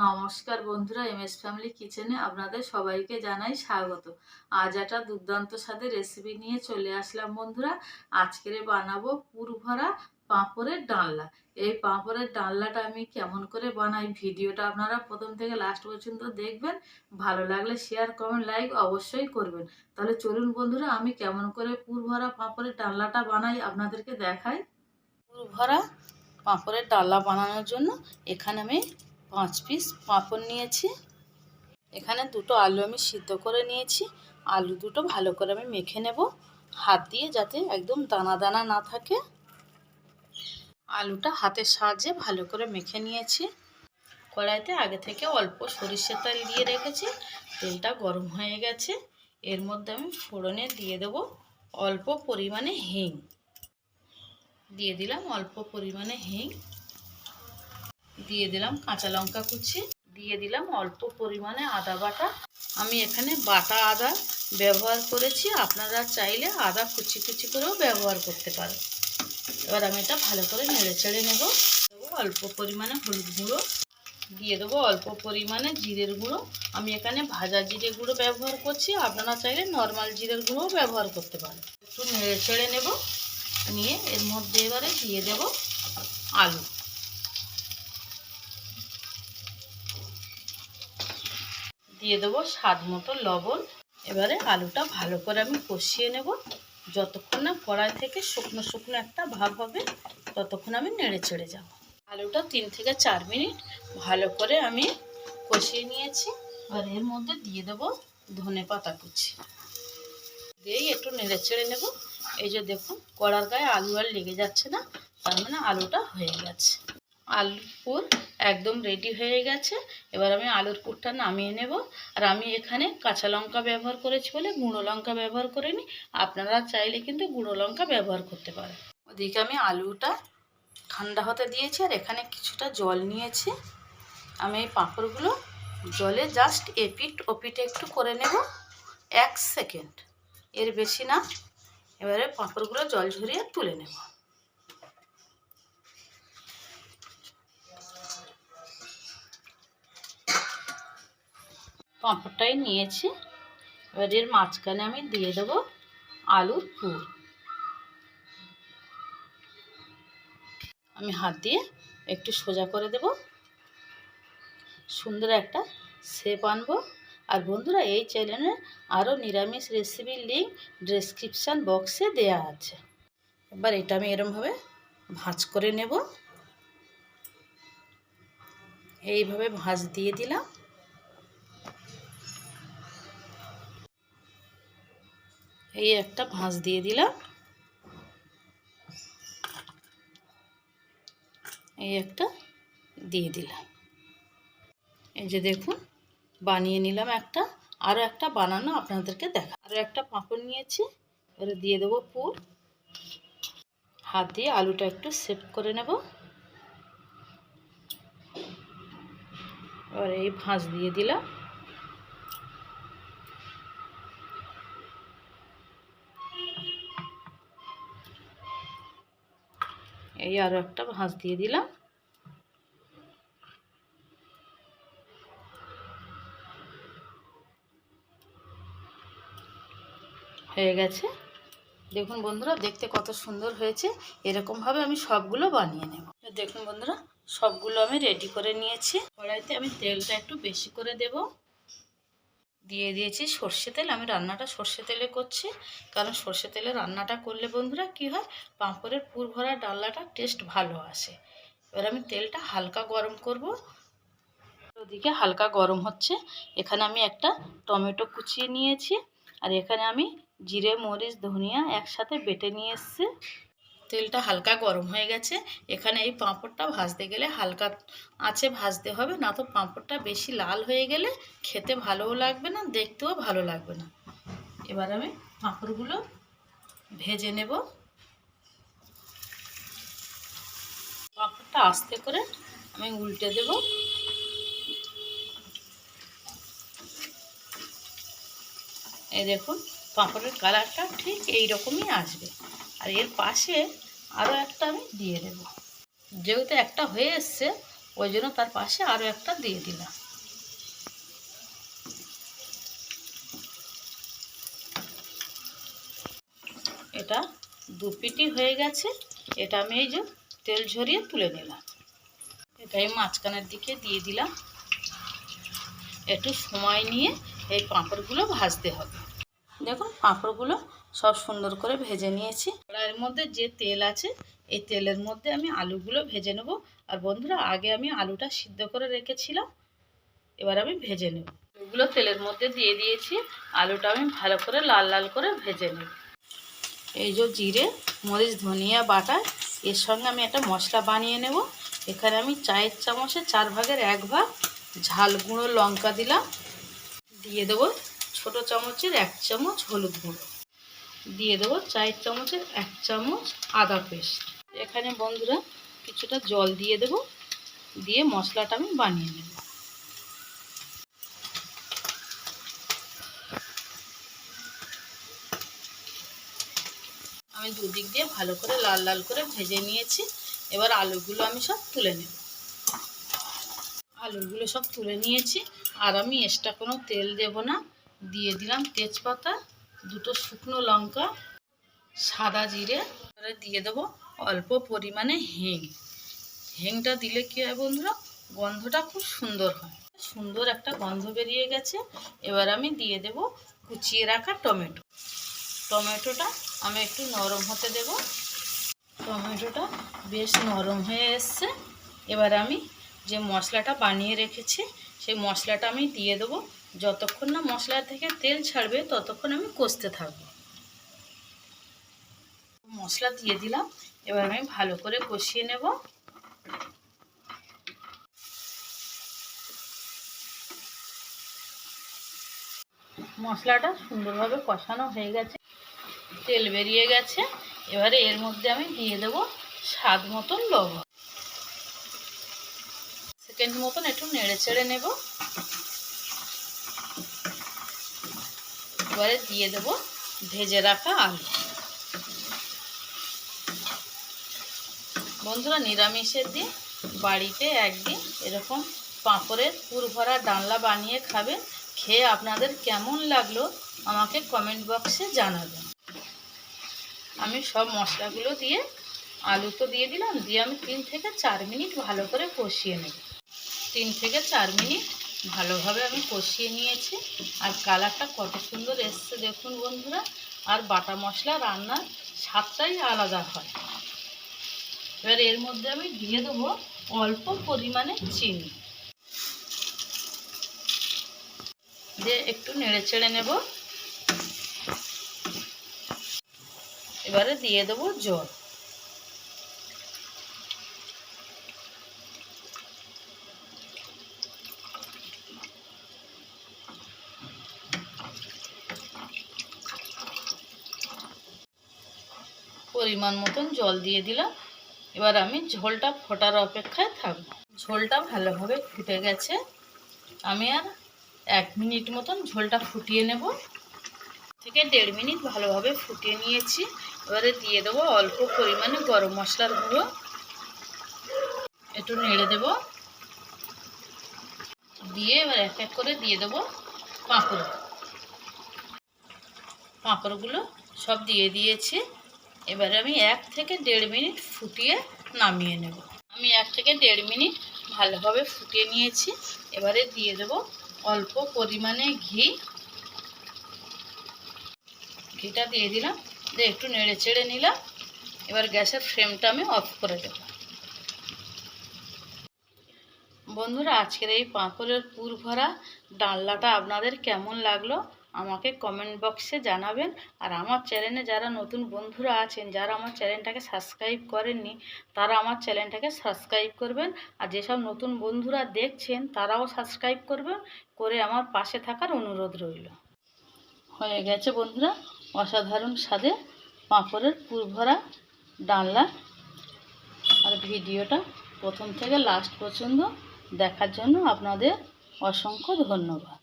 নমস্কার বন্ধুরা M S family কিচেনে আপনাদের সবাইকে জানাই স্বাগত। আজ একটা দুর্দান্ত স্বাদের রেসিপি নিয়ে চলে আসলাম বন্ধুরা। আজকের বানাবো পুর ভরা পাঁপড়ের ডালনা। এই পাঁপড়ের ডালনাটা আমি কেমন করে বানাই ভিডিওটা আপনারা প্রথম থেকে লাস্ট পর্যন্ত দেখবেন। ভালো লাগলে শেয়ার কমেন্ট লাইক অবশ্যই করবেন। তাহলে চলুন বন্ধুরা, আমি কেমন করে পুর ভরা পাঁপড়ের ডালনাটা বানাই আপনাদেরকে দেখাই। পুর ভরা পাঁপড়ের ডালনা বানানোর জন্য এখানে আমি পাঁচ পিস পাঁপড় নিয়েছি। এখানে দুটো আলু আমি সিদ্ধ করে নিয়েছি। আলু দুটো ভালো করে আমি মেখে নেব। হাত দিয়ে যাতে একদম দানা দানা না থাকে। আলুটা হাতের সাহায্যে ভালো করে মেখে নিয়েছি। কড়াইতে আগে থেকে অল্প সরিষার তেল দিয়ে রেখেছি। তেলটা গরম হয়ে গেছে। এর মধ্যে আমি ফোড়নে দিয়ে দেব অল্প পরিমাণে হিং। দিয়ে দিলাম অল্প পরিমাণে হিং। দিয়ে দিলাম কাঁচা লঙ্কা কুচি। দিয়ে দিলাম অল্প পরিমাণে আদা বাটা। আমি এখানে বাটা আদা ব্যবহার করেছি। আপনারা চাইলে আদা কুচি কুচি করেও ব্যবহার করতে পারেন। এবার আমি এটা ভালো করে নেড়ে চেড়ে নেব। অল্প পরিমাণে হলুদ গুঁড়ো। দিয়ে দেবো অল্প পরিমাণে জিরের গুঁড়ো। আমি এখানে ভাজা জিরে গুঁড়ো ব্যবহার করছি। আপনারা চাইলে নর্মাল জিরের গুঁড়োও ব্যবহার করতে পারেন। একটু নেড়ে চেড়ে নেব। নিয়ে এর মধ্যে এবারে দিয়ে দেব আলু। দিয়ে দেবো স্বাদ মতো লবণ। এবারে আলুটা ভালো করে আমি কষিয়ে নেব। যতক্ষণ না কড়াই থেকে শুকনো শুকনো একটা ভাব হবে, ততক্ষণ আমি নেড়ে চেড়ে যাব। আলুটা তিন থেকে চার মিনিট ভালো করে আমি কষিয়ে নিয়েছি। আর এর মধ্যে দিয়ে দেবো ধনে পাতা কুচি। দিয়েই একটু নেড়ে চেড়ে নেব। এই যে দেখুন, কড়ার গায়ে আলু আর লেগে যাচ্ছে না, তার মানে আলুটা হয়ে গেছে। আলুর পুর একদম রেডি হয়ে গেছে। এবার আমি আলুর পুরটা নামিয়ে নেব। আর আমি এখানে কাঁচা লঙ্কা ব্যবহার করেছি বলে গুঁড়ো লঙ্কা ব্যবহার করিনি। আপনারা চাইলে কিন্তু গুঁড়ো লঙ্কা ব্যবহার করতে পারেন। ওদিকে আমি আলুটা ঠান্ডা হতে দিয়েছি আর এখানে কিছুটা জল নিয়েছি। আমি এই পাঁপড়গুলো জলে জাস্ট এপিট ওপিট একটু করে নেব। এক সেকেন্ড এর বেশি না। এবারে পাঁপড়গুলো জল ঝরিয়ে তুলে নেব। পাঁপড়টাই নিয়েছি। এবার এর মাঝখানে আমি দিয়ে দেবো আলুর পুর। আমি হাত দিয়ে একটু সোজা করে দেব। সুন্দর একটা শেপ আনব। আর বন্ধুরা, এই চ্যানেলে আরও নিরামিষ রেসিপির লিঙ্ক ডেসক্রিপশান বক্সে দেয়া আছে। এবার এটা আমি এরমভাবে ভাঁজ করে নেব। এইভাবে ভাঁজ দিয়ে দিলাম। এই একটা ভাঁজ দিয়ে দিলাম। এই একটা দিয়ে দিলাম। এই যে দেখুন, বানিয়ে নিলাম একটা। আরও একটা বানানো আপনাদেরকে দেখা। আরও একটা পাঁপড় নিয়েছি, এবারে দিয়ে দেবো পুর। হাত দিয়ে আলুটা একটু সেভ করে নেব। এবার এই ভাঁজ দিয়ে দিলাম। এই আরও একটা ভাঁজ দিয়ে দিলাম। হয়ে গেছে। দেখুন বন্ধুরা, দেখতে কত সুন্দর হয়েছে। এরকমভাবে আমি সবগুলো বানিয়ে নেব। দেখুন বন্ধুরা, সবগুলো আমি রেডি করে নিয়েছি। কড়াইতে আমি তেলটা একটু বেশি করে দেব। দিয়ে দিয়েছি সর্ষে তেল। আমি রান্নাটা সর্ষে তেলে করছি। কারণ সর্ষে তেলে রান্নাটা করলে বন্ধুরা কি হয়? পাঁপড়ের পুর ভরা ডালনাটা টেস্ট ভালো আসে। এবার আমি তেলটা হালকা গরম করব। ওদিকে হালকা গরম হচ্ছে। এখানে আমি একটা টমেটো কুচিয়ে নিয়েছি। আর এখানে আমি জিরে, মরিচ, ধনিয়া একসাথে বেটে নিয়ে এসছি। তেলটা হালকা গরম হয়ে গেছে। এখানে এই পাঁপড়টা ভাজতে গেলে হালকা আঁচে ভাজতে হবে, না তো পাঁপড়টা বেশি লাল হয়ে গেলে খেতে ভালোও লাগবে না, দেখতেও ভালো লাগবে না। এবার আমি পাঁপড়গুলো ভেজে নেব। পাঁপড়টা আস্তে করে আমি উল্টে দেব। এই দেখুন, পাঁপড়ের কালারটা ঠিক এই রকমই আসবে। আর এর পাশে আরও একটা আমি দিয়ে দেব। যেহেতু একটা হয়ে এসছে, ওই জন্য তার পাশে আরও একটা দিয়ে দিলাম। এটা দু পিটি হয়ে গেছে, এটা আমি এই যে তেল ঝরিয়ে তুলে নিলাম। এটাই মাঝখানের দিকে দিয়ে দিলাম। একটু সময় নিয়ে এই পাঁপড়গুলো ভাজতে হবে। দেখুন, পাঁপড়গুলো সব সুন্দর করে ভেজে নিয়েছি। কড়াইয়ের মধ্যে যে তেল আছে, এই তেলের মধ্যে আমি আলুগুলো ভেজে নেব। আর বন্ধুরা, আগে আমি আলুটা সিদ্ধ করে রেখেছিলাম, এবার আমি ভেজে নেব। আলুগুলো তেলের মধ্যে দিয়ে দিয়েছি। আলুটা আমি ভালো করে লাল লাল করে ভেজে নেব। এই যে জিরে, মরিচ, ধনিয়া বাটা, এর সঙ্গে আমি একটা মশলা বানিয়ে নেব। এখানে আমি চায়ের চামচে চার ভাগের এক ভাগ ঝাল গুঁড়ো লঙ্কা দিলাম। দিয়ে দেবো ছোট চামচের এক চামচ হলুদ গুঁড়ো। দিয়ে দেবো চায়ের চামচের এক চামচ আদা পেস্ট। এখানে বন্ধুরা কিছুটা জল দিয়ে দেব, দিয়ে মশলাটা আমি বানিয়ে নেব। আমি দুদিক দিয়ে ভালো করে লাল লাল করে ভেজে নিয়েছি, এবার আলুগুলো আমি সব তুলে নেব। আলুগুলো সব তুলে নিয়েছি, আর আমি এক্সট্রা কোনো তেল দেব না, দিয়ে দিলাম তেজপাতা দুটো শুকনো লঙ্কা, সাদা জিরে দিয়ে দেবো অল্প পরিমাণে হিং। হিংটা দিলে কী হয় বন্ধুরা? গন্ধটা খুব সুন্দর হয়। সুন্দর একটা গন্ধ বেরিয়ে গেছে। এবার আমি দিয়ে দেব কুচিয়ে রাখা টমেটো। টমেটোটা আমি একটু নরম হতে দেব। টমেটোটা বেশ নরম হয়ে এসছে। এবার আমি যে মশলাটা বানিয়ে রেখেছি, সেই মশলাটা আমি দিয়ে দেবো। যতক্ষণ না মশলা থেকে তেল ছাড়বে, ততক্ষণ আমি কষতে থাকব। মশলা দিয়ে দিলাম, এবার আমি ভালো করে কষিয়ে নেব। মশলাটা সুন্দরভাবে কষানো হয়ে গেছে, তেল বেরিয়ে গেছে। এবারে এর মধ্যে আমি দিয়ে দেব স্বাদ মতন লবণ। সেকেন্ড মতন একটু নেড়ে চেড়ে নেব। এবারে দিয়ে দেব ভেজে রাখা আলু। বন্ধুরা নিরামিষের দিন, বাড়িতে একদিন এরকম পাঁপড়ের পুর ভরা ডালনা বানিয়ে খাবেন, খেয়ে আপনাদের কেমন লাগল আমাকে কমেন্ট বক্সে জানাবেন। আমি সব মশলাগুলো দিয়ে আলু তো দিয়ে দিলাম, দিয়ে আমি তিন থেকে চার মিনিট ভালো করে কষিয়ে নেব। তিন থেকে চার মিনিট ভালোভাবে আমি কষিয়ে নিয়েছি। আর কালারটা কত সুন্দর এসছে দেখুন বন্ধুরা। আর বাটা মশলা রান্নার স্বাদটাই আলাদা হয়। এবার এর মধ্যে আমি দিয়ে দেবো অল্প পরিমাণে চিনি। দিয়ে একটু নেড়ে চেড়ে নেব। এবারে দিয়ে দেবো জল। পরিমাণ মতন জল দিয়ে দিলাম। এবার আমি ঝোলটা ফোটার অপেক্ষায় থাকব। ঝোলটা ভালোভাবে ফুটে গেছে। আমি আর এক মিনিট মতন ঝোলটা ফুটিয়ে নেব। থেকে দেড় মিনিট ভালোভাবে ফুটিয়ে নিয়েছি। এবারে দিয়ে দেবো অল্প পরিমাণে গরম মশলার গুঁড়ো। একটু নেড়ে দেব। দিয়ে এবার এক এক করে দিয়ে দেবো পাঁপড়। পাঁপড়গুলো সব দিয়ে দিয়েছি। এবারে আমি এক থেকে দেড় মিনিট ফুটিয়ে নামিয়ে নেব। আমি এক থেকে দেড় মিনিট ভালোভাবে ফুটিয়ে নিয়েছি। এবারে দিয়ে দেব অল্প পরিমাণে ঘি। ঘিটা দিয়ে দিলাম। দিয়ে একটু নেড়ে চেড়ে নিলাম। এবার গ্যাসের ফ্লেমটা আমি অফ করে দেব। বন্ধুরা, আজকের এই পাঁপড়ের পুর ভরা ডালনাটা আপনাদের কেমন লাগল? আমাকে কমেন্ট বক্সে জানাবেন। আর আমার চ্যানেলে যারা নতুন বন্ধুরা আছেন, যারা আমার চ্যানেলটাকে সাবস্ক্রাইব করেননি, তারা আমার চ্যানেলটাকে সাবস্ক্রাইব করবেন। আর যেসব নতুন বন্ধুরা দেখছেন, তারাও সাবস্ক্রাইব করবেন। করে আমার পাশে থাকার অনুরোধ রইল। হয়ে গেছে বন্ধুরা, অসাধারণ স্বাদে পাঁপড়ের পুরভরা ডালনা। আর ভিডিওটা প্রথম থেকে লাস্ট পর্যন্ত দেখার জন্য আপনাদের অসংখ্য ধন্যবাদ।